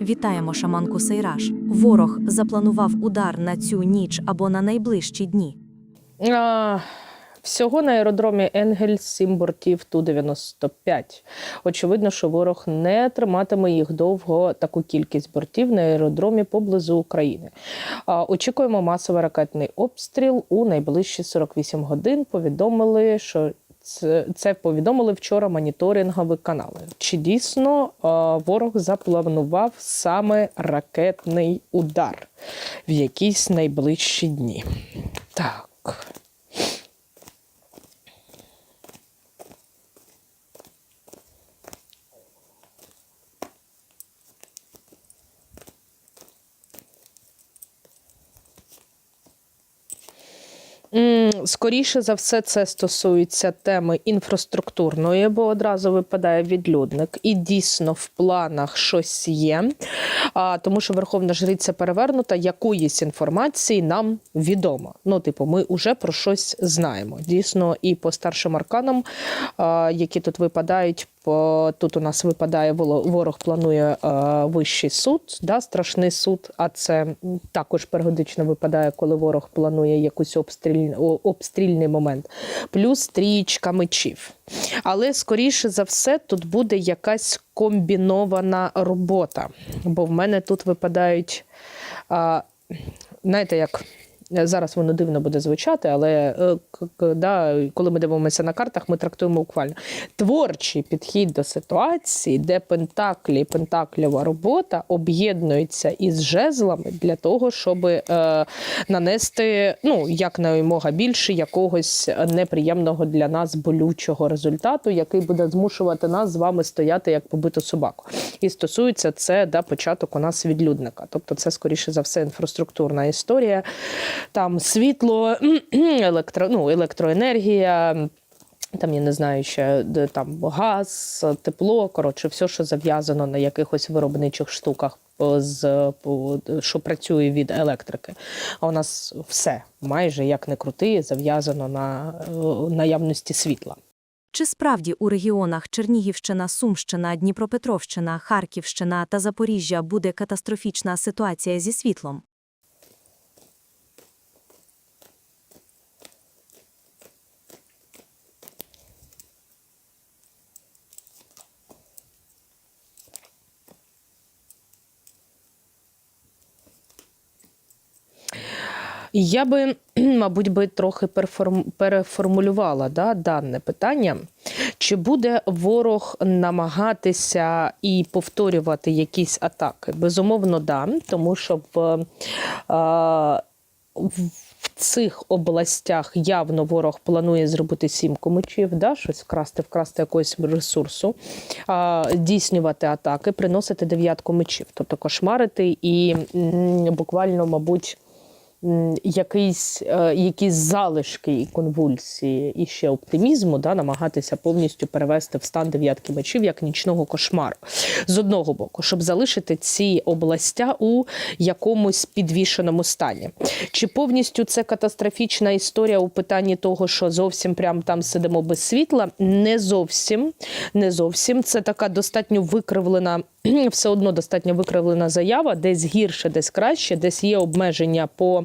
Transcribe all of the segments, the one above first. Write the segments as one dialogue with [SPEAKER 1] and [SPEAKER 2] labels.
[SPEAKER 1] Вітаємо шаманку Сейраж. Ворог запланував удар на цю ніч або на найближчі дні.
[SPEAKER 2] А, всього на аеродромі Енгель сім бортів Ту-95. Очевидно, що ворог не триматиме їх довго таку кількість бортів на аеродромі поблизу України. А, очікуємо масовий ракетний обстріл у найближчі 48 годин. Повідомили, що це, це повідомили вчора моніторингові канали. Чи дійсно а, ворог запланував саме ракетний удар в якісь найближчі дні? Так. М, Скоріше за все, це стосується теми інфраструктурної, бо одразу випадає відлюдник. І дійсно в планах щось є, тому що Верховна Жриця перевернута, якоїсь інформації нам відомо. Ну, типу, ми вже про щось знаємо. Дійсно, і по старшим арканам, які тут випадають, по тут у нас випадає ворог планує вищий суд, да, страшний суд. А це також періодично випадає, коли ворог планує якийсь обстріль, обстрільний момент. Плюс трієчка мечів. Але скоріше за все, тут буде якась комбінована робота. Бо в мене тут випадають, а, знаєте, як. Зараз воно дивно буде звучати, але е, да, коли ми дивимося на картах, ми трактуємо буквально творчий підхід до ситуації, де пентаклі і пентаклєва робота об'єднуються із жезлами для того, щоб е, нанести ну якнаймога більше якогось неприємного для нас болючого результату, який буде змушувати нас з вами стояти як побиту собаку. І стосується це да, початок у нас відлюдника. Тобто, це скоріше за все інфраструктурна історія. Там світло, електро, ну, електроенергія. Там я не знаю ще де там газ, тепло, коротше, все, що зав'язано на якихось виробничих штуках, з по- що працює від електрики. А у нас все майже як не крути, зав'язано на е, наявності світла.
[SPEAKER 1] Чи справді у регіонах Чернігівщина, Сумщина, Дніпропетровщина, Харківщина та Запоріжжя буде катастрофічна ситуація зі світлом?
[SPEAKER 2] Я би, мабуть, би трохи переформ- переформулювала да, дане питання. Чи буде ворог намагатися і повторювати якісь атаки? Безумовно, да, тому що в, е, в цих областях явно ворог планує зробити сімку мечів, да, щось вкрасти, вкрасти якогось ресурсу, а, здійснювати атаки, приносити дев'ятку мечів, тобто кошмарити і м, буквально, мабуть. Якийсь, е, якісь залишки і конвульсії і ще оптимізму, да, намагатися повністю перевести в стан дев'ятки мечів як нічного кошмару. З одного боку, щоб залишити ці областя у якомусь підвішеному стані. Чи повністю це катастрофічна історія у питанні того, що зовсім прям там сидимо без світла? Не зовсім, не зовсім. Це така достатньо викривлена, все одно достатньо викривлена заява, десь гірше, десь краще, десь є обмеження по.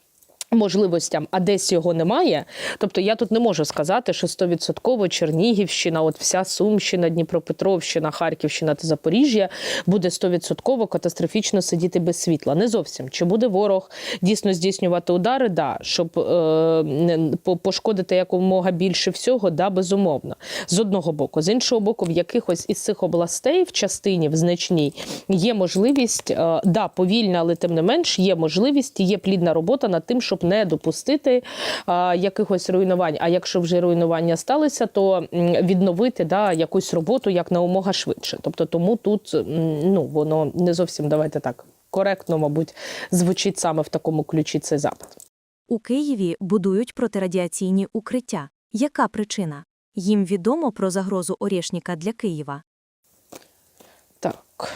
[SPEAKER 2] Можливостям, а десь його немає. Тобто я тут не можу сказати, що 100% Чернігівщина, от вся Сумщина, Дніпропетровщина, Харківщина та Запоріжжя буде 100% катастрофічно сидіти без світла. Не зовсім. Чи буде ворог дійсно здійснювати удари? Да, щоб е, пошкодити якомога більше всього, да, безумовно. З одного боку, з іншого боку, в якихось із цих областей в частині в значній є можливість, е, да, повільна, але тим не менш, є можливість, є плідна робота над тим, щоб не допустити е, якихось руйнувань. А якщо вже руйнування сталися, то відновити да, якусь роботу як наумога швидше. Тобто тому тут ну, воно не зовсім давайте так коректно, мабуть, звучить саме в такому ключі цей запит.
[SPEAKER 1] У Києві будують протирадіаційні укриття. Яка причина? Їм відомо про загрозу Орєшніка для Києва.
[SPEAKER 2] Так.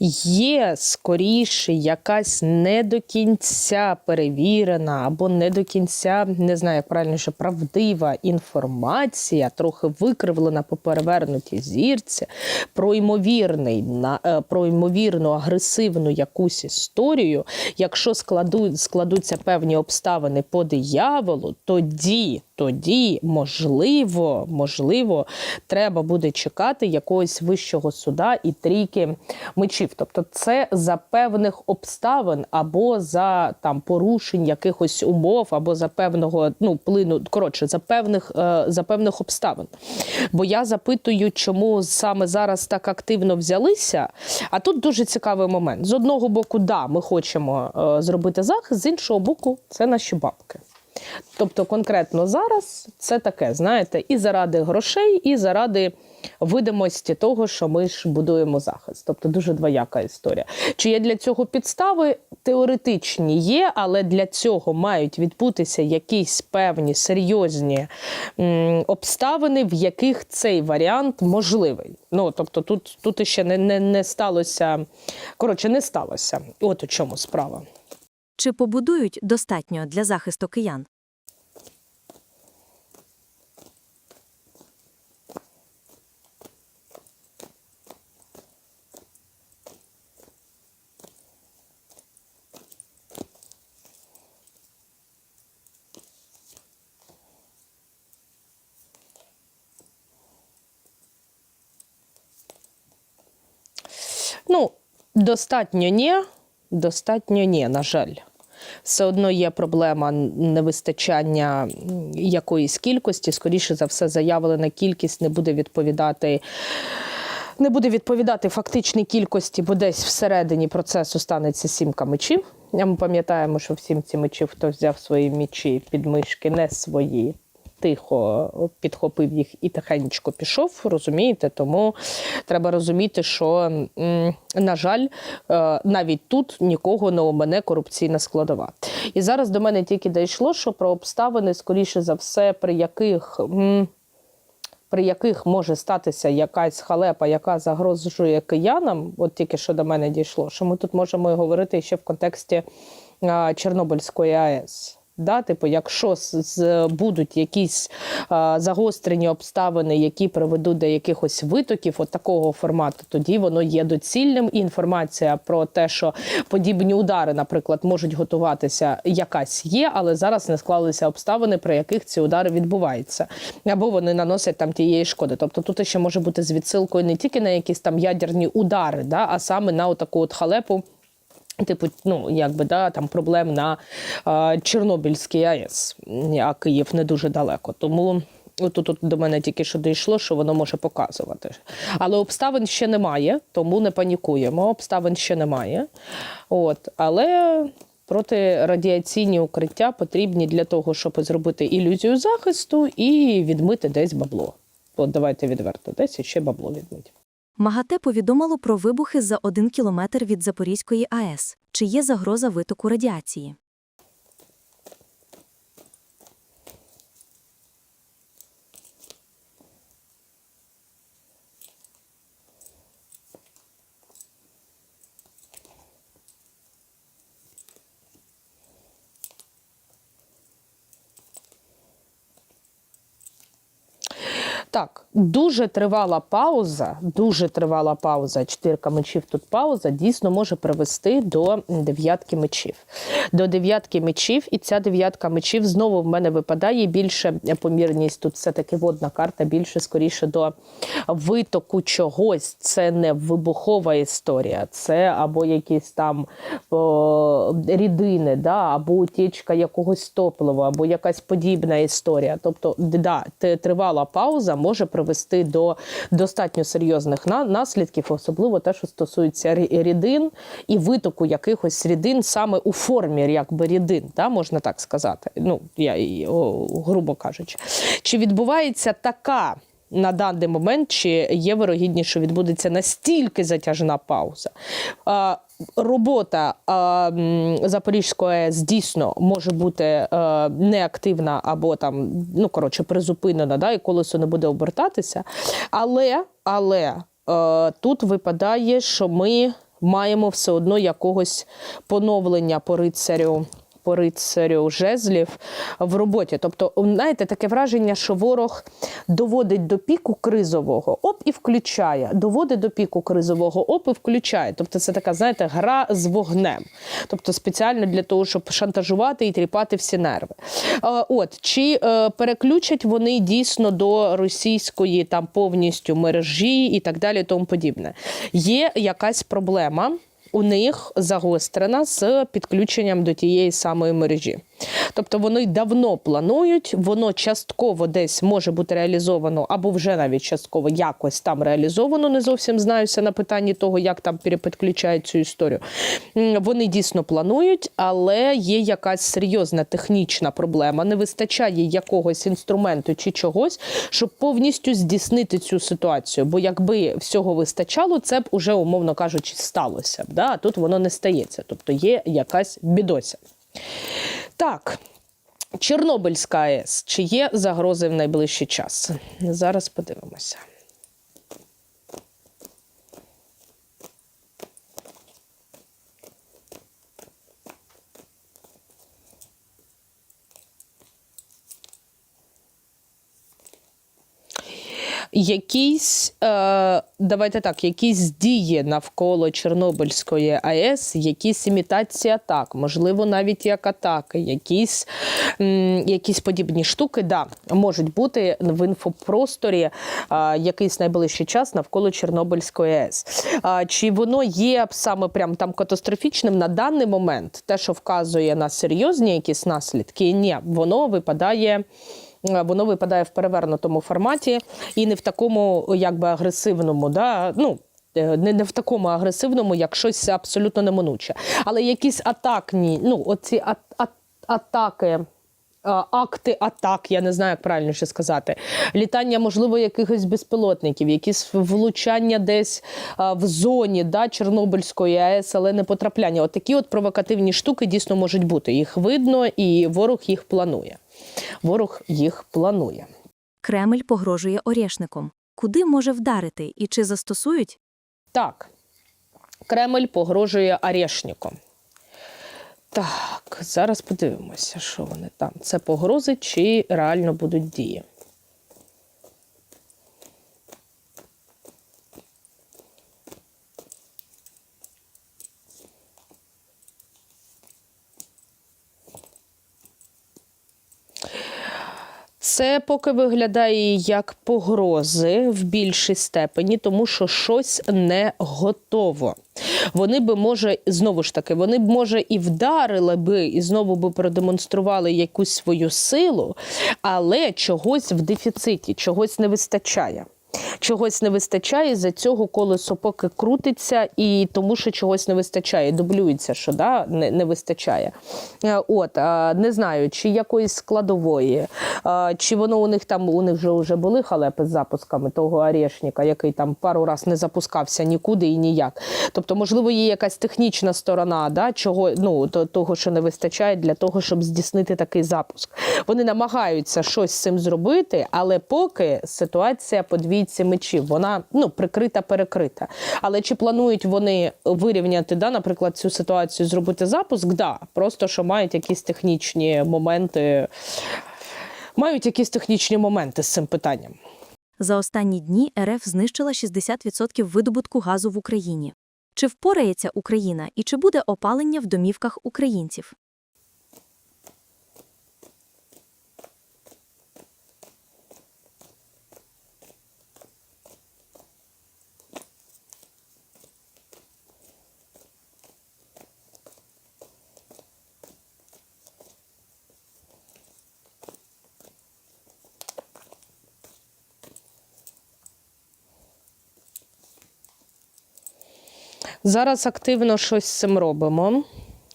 [SPEAKER 2] Є скоріше якась не до кінця перевірена або не до кінця, не знаю, як правильніше, правдива інформація, трохи викривлена по перевернутій зірці, про ймовірний на е, про ймовірну агресивну якусь історію. Якщо складуть, складуться певні обставини по дияволу, тоді, тоді можливо, можливо, треба буде чекати якогось вищого суда і трійки мечів. Тобто, це за певних обставин або за там порушень якихось умов, або за певного ну плину, коротше, за певних е, за певних обставин. Бо я запитую, чому саме зараз так активно взялися. А тут дуже цікавий момент. З одного боку, да, ми хочемо е, зробити захист, з іншого боку, це наші бабки. Тобто, конкретно зараз це таке, знаєте, і заради грошей, і заради видимості того, що ми ж будуємо захист. Тобто дуже двояка історія. Чи є для цього підстави? Теоретичні є, але для цього мають відбутися якісь певні серйозні м, обставини, в яких цей варіант можливий. Ну тобто, тут, тут іще не, не, не сталося. Коротше, не сталося. От у чому справа.
[SPEAKER 1] Чи побудують достатньо для захисту киян?
[SPEAKER 2] Ну, достатньо ні, достатньо ні, на жаль. Все одно є проблема невистачання якоїсь кількості. Скоріше за все, заявлена кількість не буде відповідати. Не буде відповідати фактичній кількості, бо десь всередині процесу станеться сімка мечів. Ми пам'ятаємо, що в сімці мечів хтось взяв свої мечі під мишки, не свої. Тихо підхопив їх і тихенечко пішов, розумієте? Тому треба розуміти, що, на жаль, е, навіть тут нікого не омене корупційна складова. І зараз до мене тільки дійшло, що про обставини, скоріше за все, при яких. при яких може статися якась халепа, яка загрожує киянам, от тільки що до мене дійшло, що ми тут можемо і говорити ще в контексті а, Чорнобильської АЕС. Да, типу, якщо будуть якісь а, загострені обставини, які приведуть до якихось витоків от такого формату, тоді воно є доцільним. І інформація про те, що подібні удари, наприклад, можуть готуватися, якась є, але зараз не склалися обставини, при яких ці удари відбуваються, або вони наносять там тієї шкоди. Тобто тут ще може бути з відсилкою не тільки на якісь там ядерні удари, да, а саме на таку от халепу. Типу, ну якби да, там проблем на а, Чорнобильській АЕС, а Київ не дуже далеко. Тому тут, до мене тільки що дійшло, що воно може показувати. Але обставин ще немає, тому не панікуємо. Обставин ще немає. От, але протирадіаційні укриття потрібні для того, щоб зробити ілюзію захисту і відмити десь бабло. От давайте відверто, десь ще бабло відмити.
[SPEAKER 1] МАГАТЕ повідомило про вибухи за один кілометр від Запорізької АЕС. Чи є загроза витоку радіації?
[SPEAKER 2] Так, дуже тривала пауза, дуже тривала пауза. Чотирка мечів тут пауза дійсно може привести до дев'ятки мечів. До дев'ятки мечів, і ця дев'ятка мечів знову в мене випадає більше помірність. Тут все-таки водна карта, більше скоріше до витоку чогось. Це не вибухова історія, це або якісь там о, рідини, да, або утічка якогось топлива, або якась подібна історія. Тобто, да, тривала пауза може привести до достатньо серйозних на- наслідків, особливо те, що стосується рі- рідин і витоку якихось рідин саме у формі якби рідин, да, можна так сказати. Ну, я грубо кажучи. Чи відбувається така на даний момент, чи є вирогідність, що відбудеться настільки затяжна пауза? Робота Запорізької АЕС дійсно може бути е, неактивна або там, ну коротше, призупинена, да, і колесо не буде обертатися. Але, але е, тут випадає, що ми маємо все одно якогось поновлення по рицарю. По рицарю жезлів в роботі. Тобто, знаєте, таке враження, що ворог доводить до піку кризового, оп, і включає. Доводить до піку кризового, оп, і включає. Тобто, це така, знаєте, гра з вогнем. Тобто, спеціально для того, щоб шантажувати і тріпати всі нерви. От чи е, переключать вони дійсно до російської там повністю мережі і так далі, тому подібне. Є якась проблема у них загострена з підключенням до тієї самої мережі. Тобто вони давно планують, воно частково десь може бути реалізовано, або вже навіть частково якось там реалізовано. Не зовсім знаюся на питанні того, як там перепідключають цю історію. Вони дійсно планують, але є якась серйозна технічна проблема. Не вистачає якогось інструменту чи чогось, щоб повністю здійснити цю ситуацію. Бо якби всього вистачало, це б уже, умовно кажучи, сталося. Да? А тут воно не стається. Тобто є якась бідося. Так. Чорнобильська АЕС. Чи є загрози в найближчий час? Зараз подивимося. Якісь, е, давайте так, якісь дії навколо Чорнобильської АЕС, якісь імітації атак, можливо, навіть як атаки, якісь, м, якісь подібні штуки, да, можуть бути в інфопросторі е, якийсь найближчий час навколо Чорнобильської АЕС. Е, чи воно є саме прям там катастрофічним на даний момент, те, що вказує на серйозні якісь наслідки, ні, воно випадає. Воно випадає в перевернутому форматі і не в такому, якби агресивному, да, ну. е, Не, не в такому агресивному, як щось абсолютно неминуче. Але якісь атакні, ну, оці а, а, атаки, акти атак, я не знаю, як правильно ще сказати. Літання, можливо, якихось безпілотників, якісь влучання десь в зоні да, Чорнобильської АЕС, але не потрапляння. От от провокативні штуки дійсно можуть бути. Їх видно, і ворог їх планує. Ворог їх планує.
[SPEAKER 1] Кремль погрожує орешником. Куди може вдарити і чи застосують?
[SPEAKER 2] Так, Кремль погрожує орешником. Так, зараз подивимося, що вони там. Це погрози чи реально будуть дії. Це поки виглядає як погрози в більшій степені, тому що щось не готово. Вони би може знову ж таки, вони б може і вдарили би, і знову би продемонстрували якусь свою силу, але чогось в дефіциті, чогось не вистачає. Чогось не вистачає, за цього колесо поки крутиться, і тому що чогось не вистачає, дублюється, що да, не, не вистачає. Е, От, не знаю, чи якоїсь складової, чи воно у них там, у них вже, вже були халепи з запусками того орешника, який там пару раз не запускався нікуди і ніяк. Тобто, можливо, є якась технічна сторона, да, чого, ну, того, що не вистачає для того, щоб здійснити такий запуск. Вони намагаються щось з цим зробити, але поки ситуація по двійці мечів, вона ну, прикрита, перекрита. Але чи планують вони вирівняти, да, наприклад, цю ситуацію, зробити запуск? Да, просто що мають якісь технічні моменти. Мають якісь технічні моменти з цим питанням.
[SPEAKER 1] За останні дні РФ знищила 60% видобутку газу в Україні. Чи впорається Україна і чи буде опалення в домівках українців?
[SPEAKER 2] Зараз активно щось з цим робимо.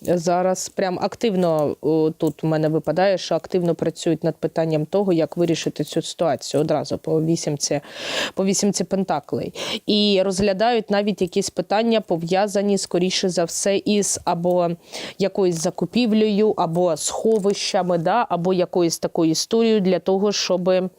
[SPEAKER 2] Зараз прям активно тут у мене випадає, що активно працюють над питанням того, як вирішити цю ситуацію одразу по вісімці, по вісімці пентаклей. І розглядають навіть якісь питання, пов'язані скоріше за все із або якоюсь закупівлею, або сховищами, да, або якоюсь такою історією для того, щоб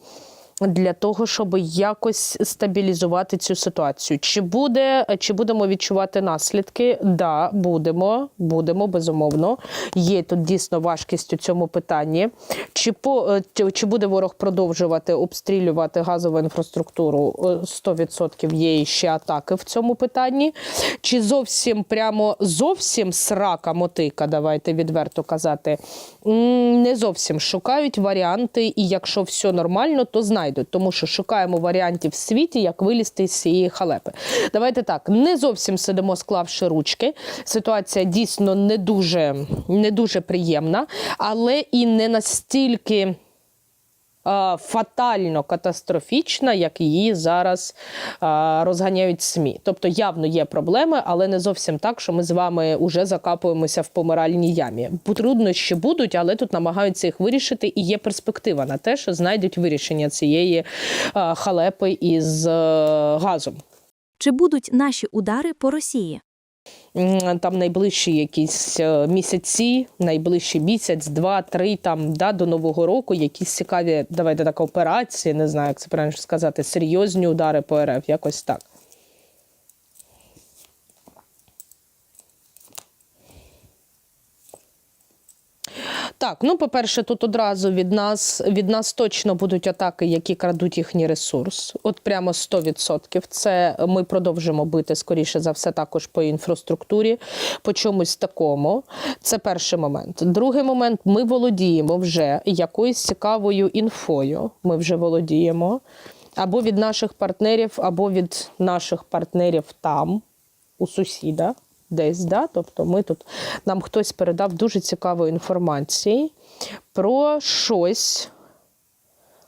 [SPEAKER 2] для того, щоб якось стабілізувати цю ситуацію. Чи буде, чи будемо відчувати наслідки? Да, будемо, будемо, безумовно. Є тут дійсно важкість у цьому питанні. Чи, по, е, чи- буде ворог продовжувати обстрілювати газову інфраструктуру? Е, 100% є ще атаки в цьому питанні. Чи зовсім прямо зовсім срака мотика, давайте відверто казати, не зовсім шукають варіанти, і якщо все нормально, то знайдуть, тому що шукаємо варіантів в світі, як вилізти з цієї халепи. Давайте так, не зовсім сидимо, склавши ручки. Ситуація дійсно не дуже, не дуже приємна, але і не настільки. Фатально катастрофічна, як її зараз розганяють СМІ. Тобто явно є проблеми, але не зовсім так, що ми з вами вже закапуємося в помиральній ямі. Бо Труднощі будуть, але тут намагаються їх вирішити, і є перспектива на те, що знайдуть вирішення цієї халепи із е, газом.
[SPEAKER 1] Чи будуть наші удари по Росії?
[SPEAKER 2] Там найближчі якісь е, місяці, найближчі місяць, два, три там да, до Нового року, якісь цікаві, давайте так, операції, не знаю, як це правильно сказати, серйозні удари по РФ, якось так. Так, ну по-перше, тут одразу від нас від нас точно будуть атаки, які крадуть їхній ресурс. От прямо 100%. Це ми продовжимо бити скоріше за все, також по інфраструктурі, по чомусь такому. Це перший момент. Другий момент ми володіємо вже якоюсь цікавою інфою. Ми вже володіємо або від наших партнерів, або від наших партнерів там, у сусіда. Десь, да? тобто ми тут нам хтось передав дуже цікавої інформації про щось,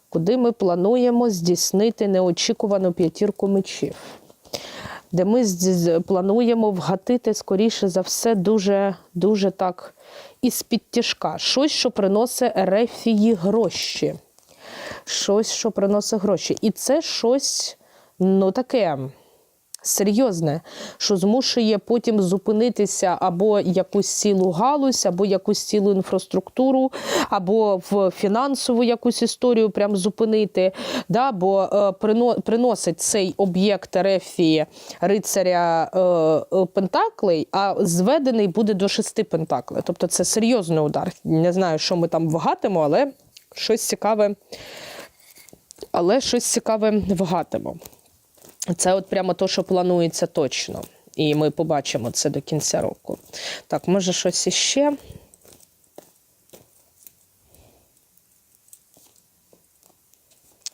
[SPEAKER 2] куди ми плануємо здійснити неочікувану п'ятірку мечів, де ми плануємо вгатити, скоріше за все, дуже, дуже так із-під тяжка. Щось, що приносить рефії гроші. Щось, що приносить гроші. І це щось, ну таке серйозне, що змушує потім зупинитися або якусь цілу галузь, або якусь цілу інфраструктуру, або в фінансову якусь історію прям зупинити. Да? Бо е, прино- приносить цей об'єкт рефії рицаря е, е, Пентаклей, а зведений буде до шести пентаклей. Тобто це серйозний удар. Не знаю, що ми там вгатимо, але щось цікаве. Але щось цікаве вгатимо. Це от прямо то, що планується точно. І ми побачимо це до кінця року. Так, може щось іще.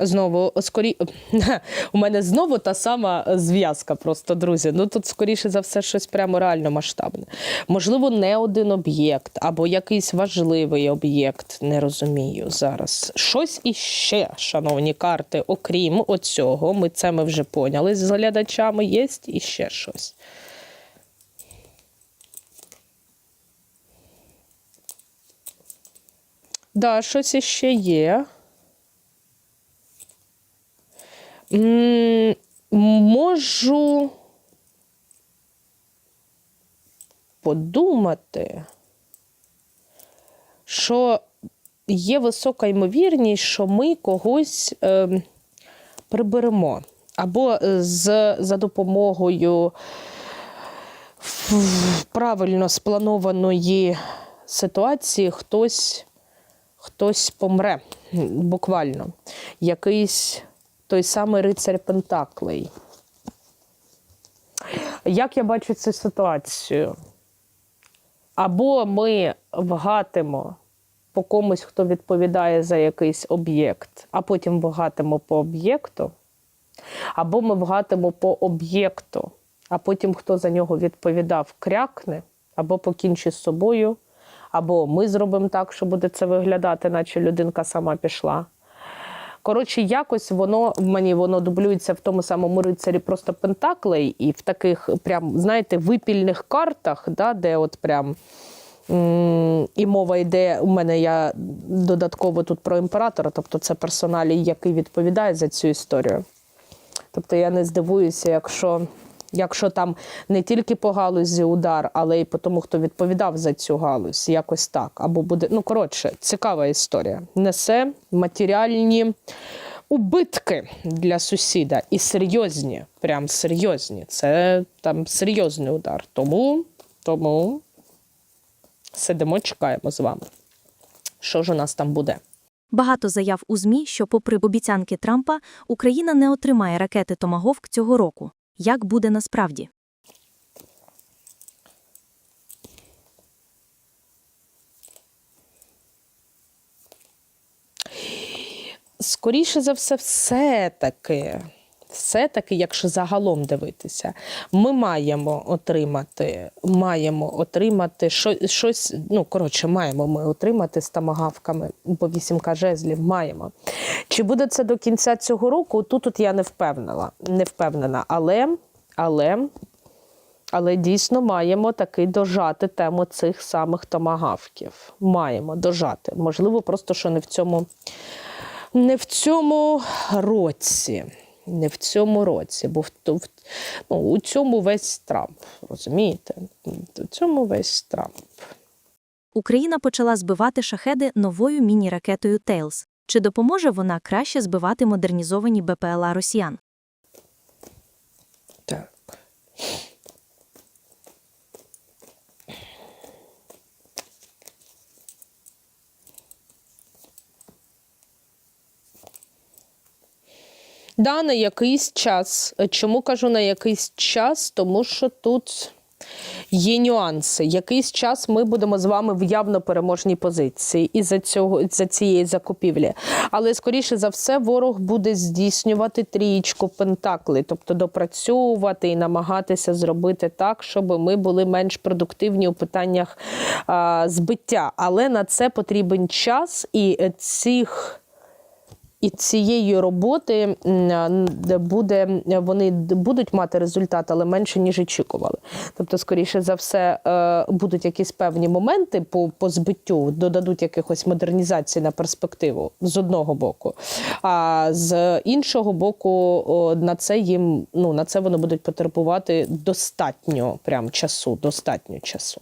[SPEAKER 2] Знову скорі... у мене знову та сама зв'язка, просто друзі. Ну тут скоріше за все щось прямо реально масштабне. Можливо, не один об'єкт або якийсь важливий об'єкт. Не розумію зараз. Щось іще, шановні карти, окрім оцього. Ми це ми вже поняли з глядачами. Є іще щось. Да, щось іще є. М, Можу подумати, що є висока ймовірність, що ми когось е, приберемо. Або е, з, за допомогою правильно спланованої ситуації хтось, хтось помре буквально. Якийсь той самий рицар Пентаклей. Як я бачу цю ситуацію? Або ми вгатимо по комусь, хто відповідає за якийсь об'єкт, а потім вгатимо по об'єкту, або ми вгатимо по об'єкту, а потім хто за нього відповідав, крякне, або покінчить з собою, або ми зробимо так, що буде це виглядати, наче людинка сама пішла. Коротше, якось воно в мені воно дублюється в тому самому рицарі просто Пентаклей, і в таких прям, знаєте, випільних картах, да, де от прям. І мова йде, у мене я додатково тут про імператора, тобто це персоналій, який відповідає за цю історію. Тобто я не здивуюся, якщо, якщо там не тільки по галузі удар, але й по тому, хто відповідав за цю галузь, якось так. Або буде, ну коротше, цікава історія. Несе матеріальні убитки для сусіда і серйозні, прям серйозні. Це там серйозний удар. Тому, тому сидимо, чекаємо з вами. Що ж у нас там буде?
[SPEAKER 1] Багато заяв у ЗМІ, що, попри обіцянки Трампа, Україна не отримає ракети Томагавк цього року. Як буде насправді?
[SPEAKER 2] Скоріше за все, все-таки, все-таки, якщо загалом дивитися, ми маємо отримати, маємо отримати що- щось, ну, коротше, маємо ми отримати з тамагавками по 8К жезлів, маємо. Чи буде це до кінця цього року? Тут, тут я не впевнена, не впевнена, але, але, але дійсно маємо таки дожати тему цих самих томагавків. Маємо дожати. Можливо, просто що не в цьому не в цьому році. Не в цьому році, бо в, в, ну, у цьому весь Трамп, розумієте? У цьому весь Трамп.
[SPEAKER 1] Україна почала збивати шахеди новою міні-ракетою Тейлз. Чи допоможе вона краще збивати модернізовані БПЛА росіян?
[SPEAKER 2] Так. Да, на якийсь час. Е, Чому кажу на якийсь час? Тому що тут є нюанси. Якийсь час ми будемо з вами в явно переможній позиції із-за цього за цієї закупівлі. Але скоріше за все, ворог буде здійснювати трієчку пентаклей, тобто допрацьовувати і намагатися зробити так, щоб ми були менш продуктивні у питаннях а, збиття. Але на це потрібен час і е, цих. І цієї роботи буде вони будуть мати результат, але менше ніж очікували. Тобто, скоріше за все, е, будуть якісь певні моменти по, по збиттю, додадуть якихось модернізацій на перспективу з одного боку. А з іншого боку, на це їм ну на це вони будуть потребувати достатньо прям часу, достатньо часу.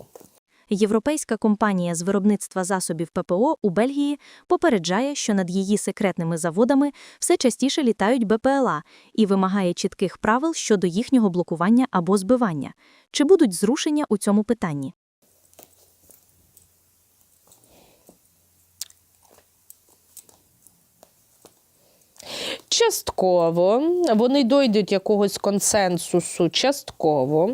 [SPEAKER 1] Європейська компанія з виробництва засобів ППО у Бельгії попереджає, що над її секретними заводами все частіше літають БПЛА і вимагає чітких правил щодо їхнього блокування або збивання. Чи будуть зрушення у цьому питанні?
[SPEAKER 2] Частково вони дойдуть якогось консенсусу. Частково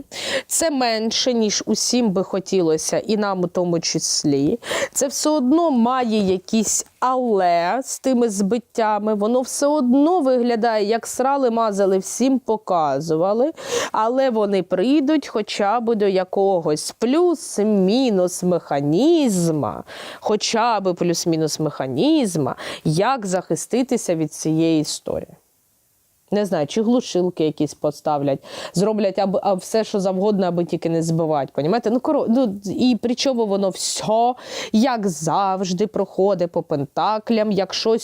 [SPEAKER 2] це менше, ніж усім би хотілося, і нам у тому числі. Це все одно має якісь але з тими збиттями. Воно все одно виглядає, як срали, мазали, всім показували. Але вони прийдуть хоча б до якогось плюс-мінус механізма, хоча б плюс-мінус механізма, як захиститися від цієї історії. Не знаю, чи глушилки якісь поставлять, зроблять аби, а все, що завгодно, аби тільки не збивати. Понімаєте? Ну, коро, ну, і причому воно все, як завжди, проходить по пентаклям, як щось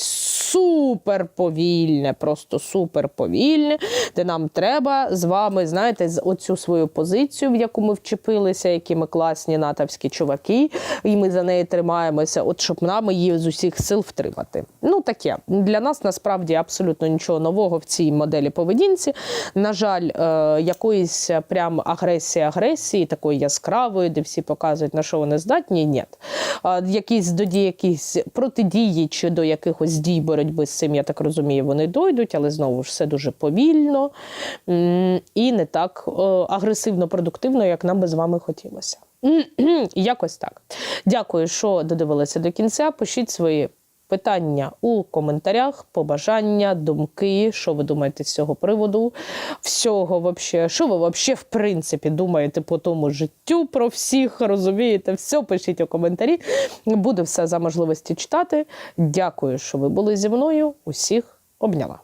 [SPEAKER 2] супер повільне, просто супер повільне, де нам треба з вами, знаєте, оцю свою позицію, в яку ми вчепилися, які ми класні натовські чуваки, і ми за неї тримаємося, от щоб нам її з усіх сил втримати. Ну таке для нас насправді абсолютно нічого нового в цій моделі поведінці. На жаль, е, якоїсь прям агресії, агресії, такої яскравої, де всі показують, на що вони здатні, ні. Якісь до якісь протидії чи до якихось дій боротьби з цим, я так розумію, вони дойдуть, але знову ж все дуже повільно і не так е, агресивно, продуктивно, як нам би з вами хотілося. Якось так. Дякую, що додивилися до кінця. Пишіть свої питання у коментарях, побажання, думки, що ви думаєте з цього приводу, всього вообще, що ви вообще в принципі думаєте по тому життю про всіх, розумієте? Все пишіть у коментарі. Буду все за можливості читати. Дякую, що ви були зі мною. Усіх обняла.